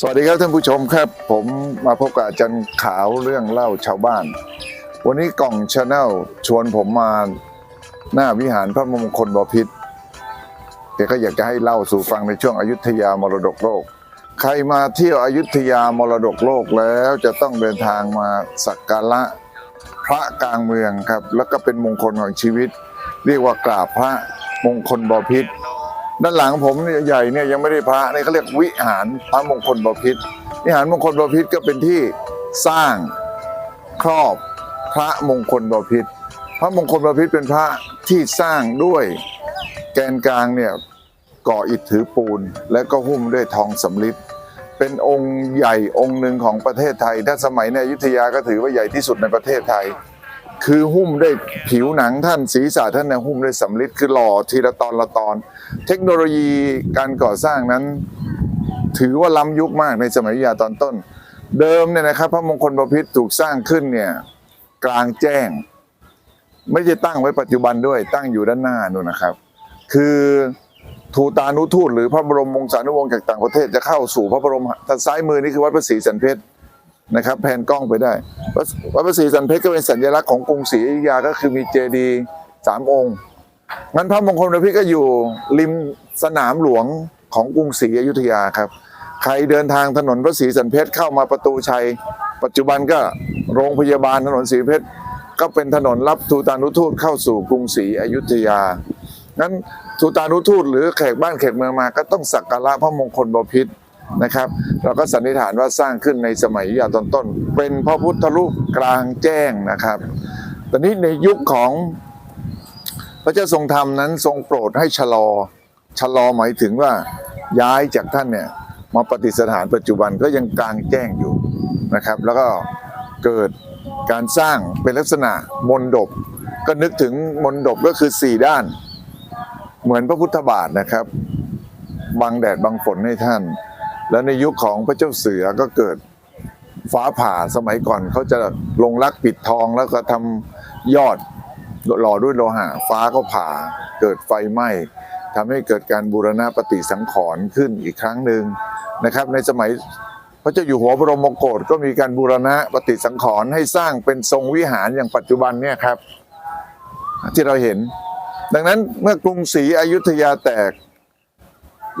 สวัสดีครับท่านผู้ชมครับ ผมมาพบกับอาจารย์ขาวเรื่องเล่าชาวบ้าน วันนี้กล่องชาแนลชวนผมมาหน้าวิหารพระมงคลบพิตรแกก็อยากจะให้เล่าสู่ฟังในช่วงอายุทยามรดกโลก ใครมาเที่ยวอายุทยามรดกโลกแล้วจะต้องเดินทางมาสักการะพระกลางเมืองครับ แล้วก็เป็นมงคลของชีวิต เรียกว่ากราบพระมงคลบพิตร ด้านหลังผมเนี่ยใหญ่เนี่ยยังไม่ได้พระนี่เขาเรียกวิหารพระมงคลบพิตรวิหารมงคลบพิตรก็เป็นที่สร้างครอบพระมงคลบพิตรพระมงคลบพิตรเป็นพระที่สร้างด้วยแกนกลางเนี่ยก่ออิฐถือปูน แล้วก็หุ้มด้วยทองสำริดเป็นองค์ใหญ่องค์หนึ่งของประเทศไทย ถ้าสมัยในอยุธยาก็ถือว่าใหญ่ที่สุดในประเทศไทย คือหุ้มด้วยผิวหนังท่านศีรษะท่านเนี่ยหุ้มด้วยสำริดคือหล่อทีละตอนละตอน เทคโนโลยีการก่อสร้างนั้น ถือว่าล้ำยุคมากในสมัยยุธยาตอนต้น เดิมเนี่ยนะครับ พระมงคลบพิตรถูกสร้างขึ้นเนี่ยกลางแจ้ง ไม่ใช่ตั้งไว้ปัจจุบันด้วยตั้งอยู่ด้านหน้านู่นนะครับ คือทูตานุทูตหรือพระบรมวงศานุวงศ์จากต่างประเทศจะเข้าสู่พระบรมทางซ้ายมือนี่คือวัดพระศรีสันเพชร นะครับแผนกล้องไปได้ วัดพระศรีสันเพชรก็เป็นสัญลักษณ์ของกรุงศรีอยุธยาก็คือมีเจดีย์สามองค์งั้นพระมงคลบพิตรก็อยู่ริมสนามหลวงของกรุงศรีอยุธยาครับ ใครเดินทางถนนพระศรีสันเพชรเข้ามาประตูชัย ปัจจุบันก็โรงพยาบาลถนนศรีเพชรก็เป็นถนนรับทูตานุทูตเข้าสู่กรุงศรีอยุธยางั้นทูตานุทูตหรือแขกบ้านแขกเมืองมาก็ต้องสักการะพระมงคลบพิตร นะครับ เราก็สันนิษฐานว่าสร้างขึ้นในสมัยยุยาตอนต้น เป็นพระพุทธรูปกลางแจ้งนะครับ ตอนนี้ในยุคของพระเจ้าทรงธรรมนั้นทรงโปรดให้ชะลอ ชะลอหมายถึงว่าย้ายจากท่านเนี่ยมาปฏิสถานปัจจุบันก็ยังกลางแจ้งอยู่นะครับ แล้วก็เกิดการสร้างเป็นลักษณะมนดบ ก็นึกถึงมนดบก็คือสี่ด้าน เหมือนพระพุทธบาทนะครับ บังแดดบังฝนให้ท่าน แล้วในยุคของพระเจ้าเสือก็เกิดฟ้าผ่าสมัยก่อนเขาจะลงรักปิดทองแล้วก็ทำยอดหล่อด้วยโลหะ ฟ้าก็ผ่าเกิดไฟไหม้ทำให้เกิดการบูรณะปฏิสังขรณ์ขึ้นอีกครั้งหนึ่งนะครับ ในสมัยพระเจ้าอยู่หัวบรมโกศก็มีการบูรณะปฏิสังขรณ์ให้สร้างเป็นทรงวิหารอย่างปัจจุบันเนี่ยครับ ที่เราเห็น ดังนั้นเมื่อกรุงศรีอยุธยาแตก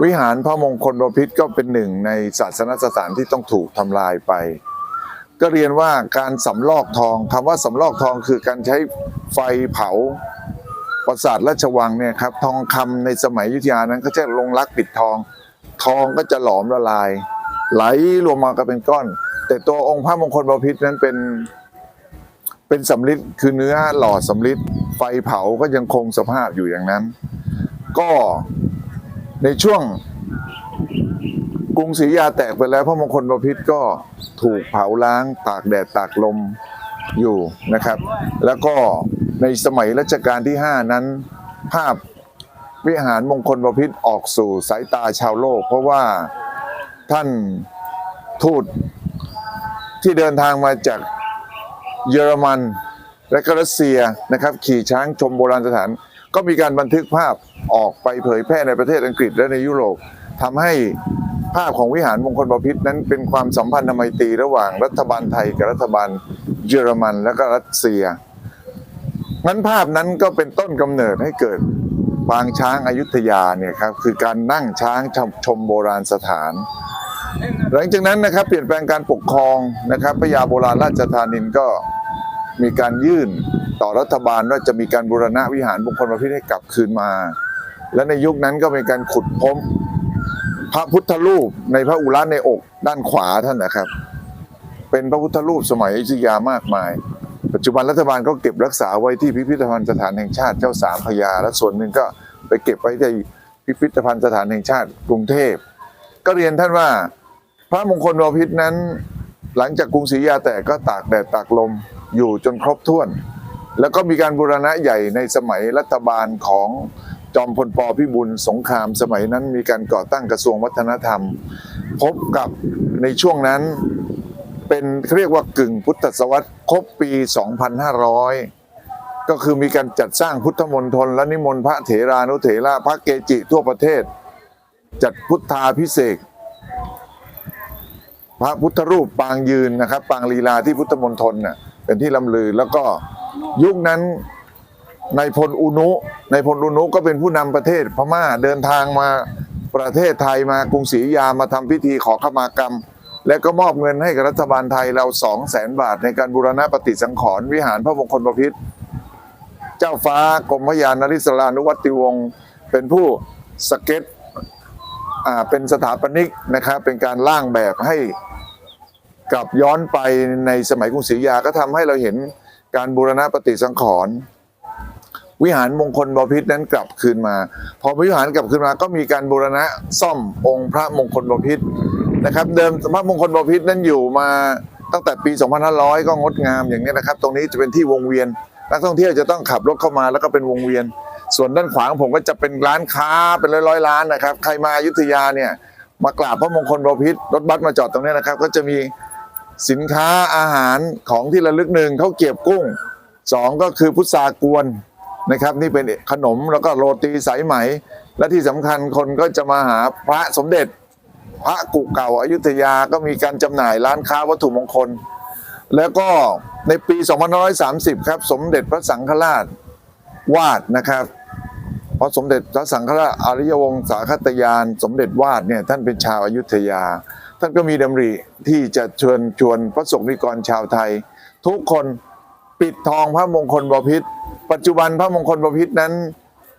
วิหารพระมงคลบพิตรก็เป็นหนึ่งในศาสนสถานที่ต้องถูกทำลายไป ก็เรียนว่าการสำลอกทองคำว่าสำลอกทองคือการใช้ไฟเผาปราสาทราชวังเนี่ยครับทองคำในสมัยยุทธยานั้นก็จะลงรักปิดทอง ทองก็จะหลอมละลาย ไหลรวมมาก็เป็นก้อน แต่ตัวองค์พระมงคลบพิตรนั้นเป็นเป็นสำริดคือเนื้อหล่อสำริดไฟเผาก็ยังคงสภาพอยู่อย่างนั้น ก็ ในช่วงกรุงศรีอยุธยาแตกไปแล้วพระมงคลบพิตรก็ถูกเผาล้างตากแดดตากลมอยู่นะครับ แล้วก็ในสมัยรัชกาลที่ 5 นั้น ภาพวิหารมงคลบพิตรออกสู่สายตาชาวโลก เพราะว่าท่านทูตที่เดินทางมาจากเยอรมันและกรัสเซียนะครับ ขี่ช้างชมโบราณสถาน ก็มีการบันทึกภาพ ออกไปเผยแพร่ในประเทศอังกฤษและในยุโรปทำให้ภาพของวิหารมงคลบพิตรนั้นเป็นความสัมพันธ์ไมตรีระหว่างรัฐบาลไทยกับรัฐบาลเยอรมันและก็รัสเซียงั้นภาพนั้นก็เป็นต้นกำเนิดให้เกิดปางช้างอายุทยาเนี่ยครับคือการนั่งช้างชมชมโบราณสถาน หลังจากนั้นนะครับเปลี่ยนแปลงการปกครองนะครับพระยาโบราณราชธานินก็มีการยื่นต่อรัฐบาลว่าจะมีการบูรณะวิหารมงคลบพิตรให้กลับคืนมา และในยุคนั้นก็มีการขุดพบพระพุทธรูปในพระอุระในอกด้านขวาท่านนะครับ เป็นพระพุทธรูปสมัยอยุธยามากมาย ปัจจุบันรัฐบาลก็เก็บรักษาไว้ที่พิพิธภัณฑ์สถานแห่งชาติเจ้าสามพระยา และส่วนหนึ่งก็ไปเก็บไว้ที่พิพิธภัณฑ์สถานแห่งชาติกรุงเทพ ก็เรียนท่านว่า พระมงคลบพิตรนั้น หลังจากกรุงศรีอยุธยาแตกก็ตากแดดตากลมอยู่จนครบถ้วน แล้วก็มีการบูรณะใหญ่ในสมัยรัฐบาลของ จอมพลปพิบูลสงครามสมัยนั้นมีการก่อตั้งกระทรวงวัฒนธรรม พบกับในช่วงนั้นเป็นเรียกว่ากึ่งพุทธศตวรรษครบปี 2500 ก็คือมีการจัดสร้างพุทธมณฑลและนิมนต์พระเถรานุเถระพระเกจิทั่วประเทศ จัดพุทธาพิเศษพระพุทธรูปปางยืนนะครับ ปางลีลาที่พุทธมณฑลน่ะเป็นที่ลำลือแล้วก็ยุคนั้น นายพลอุนุในายพลอุนุก็เป็นผู้นำประเทศพม่าเดินทางมาประเทศไทยมากรุงศรีอยุธยามาทำพิธีขอขมากรรม และก็มอบเงินให้กับรัฐบาลไทยเราสองแสนบาท ในการบูรณะปฏิสังขรณ์วิหารพระมงคลบพิตรเจ้าฟ้ากรมพยานนริศรานุวัติวงศ์เป็นผู้สเก็ตอ่าเป็นสถาปนิกนะครับเป็นการร่างแบบให้กลับย้อนไปในสมัยกรุงศรีอยุธยาก็ทำให้เราเห็นการบูรณะปฏิสังขรณ์ วิหารมงคลบพิตรนั้นกลับคืนมา พอวิหารกลับคืนมาก็มีการบูรณะซ่อมองค์พระมงคลบพิตรนะครับ เดิมพระมงคลบพิตรนั้นอยู่มาตั้งแต่ปี 2500 ก็งดงามอย่างนี้นะครับ ตรงนี้จะเป็นที่วงเวียน นักท่องเที่ยวจะต้องขับรถเข้ามาแล้วก็เป็นวงเวียน ส่วนด้านขวางผมก็จะเป็นร้านค้าเป็นร้อยๆร้านนะครับ ใครมาอยุธยาเนี่ยมากราบพระมงคลบพิตรรถบัสมาจอดตรงนี้นะครับ ก็จะมีสินค้าอาหารของที่ระลึกหนึ่งเขาเกรียบกุ้งสองก็คือพุทรากวน นะครับ นี่เป็นขนมแล้วก็โรตีสายไหม และที่สำคัญคนก็จะมาหาพระสมเด็จ พระกุเก่าอายุทยาก็มีการจำหน่ายร้านค้าวัตถุมงคล แล้วก็ในปี2530 ครับ สมเด็จพระสังฆราชวาดนะครับเพราะสมเด็จพระสังฆราชอริยวงศาคตยาน สมเด็จวาดเนี่ยท่านเป็นชาวอายุทยา ท่านก็มีดำริที่จะเชิญชวนพระสงฆ์นิกรชาวไทย ทุกคนปิดทองพระมงคลบพิตร ปัจจุบันพระมงคลบพิตรนั้น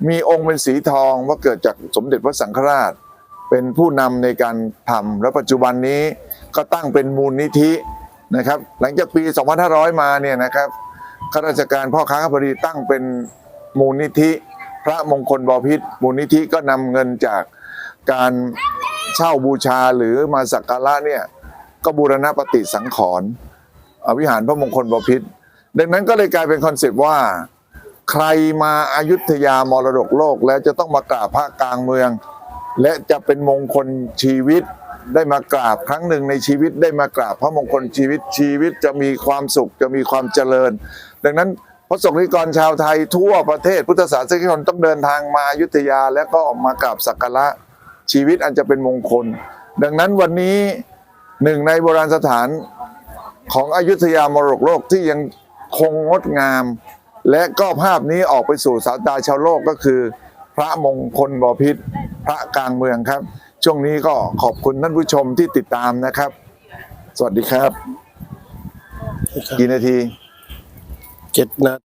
มีองค์เป็นสีทองว่าเกิดจากสมเด็จพระสังฆราช เป็นผู้นำในการทำและปัจจุบันนี้ก็ตั้งเป็นมูลนิธินะครับ หลังจากปี 2500 มาเนี่ยนะครับข้าราชการพ่อค้าพเจ้าตั้งเป็นมูลนิธิ พระมงคลบพิตรมูลนิธิก็นำเงินจากการเช่าบูชาหรือมาสักการะเนี่ยก็บูรณะปฏิสังขรณ์อวิหารพระมงคลบพิตรดังนั้นก็เลยกลายเป็นคอนเซปต์ว่า ใครมาอายุทยามรดกโลกแล้วจะต้องมากราบพระกลางเมือง และจะเป็นมงคลชีวิตได้มากราบครั้งหนึ่งในชีวิตได้มากราบพระมงคลชีวิตชีวิตจะมีความสุขจะมีความเจริญ ดังนั้นพระสงฆ์นิกรชาวไทยทั่วประเทศพุทธศาสนิกชนต้องเดินทางมาอายุทยาแล้วก็ออกมากราบสักการะชีวิตอันจะเป็นมงคล ดังนั้นวันนี้หนึ่งในโบราณสถานของอยุธยามรดกโลกที่ยังคงงดงาม และก็ภาพนี้ออกไปสู่สายตาชาวโลกก็คือ พระมงคลบพิตรพระกลางเมืองครับ ช่วงนี้ก็ขอบคุณท่านผู้ชมที่ติดตามนะครับ สวัสดีครับ กี่นาทีเจ็ดนา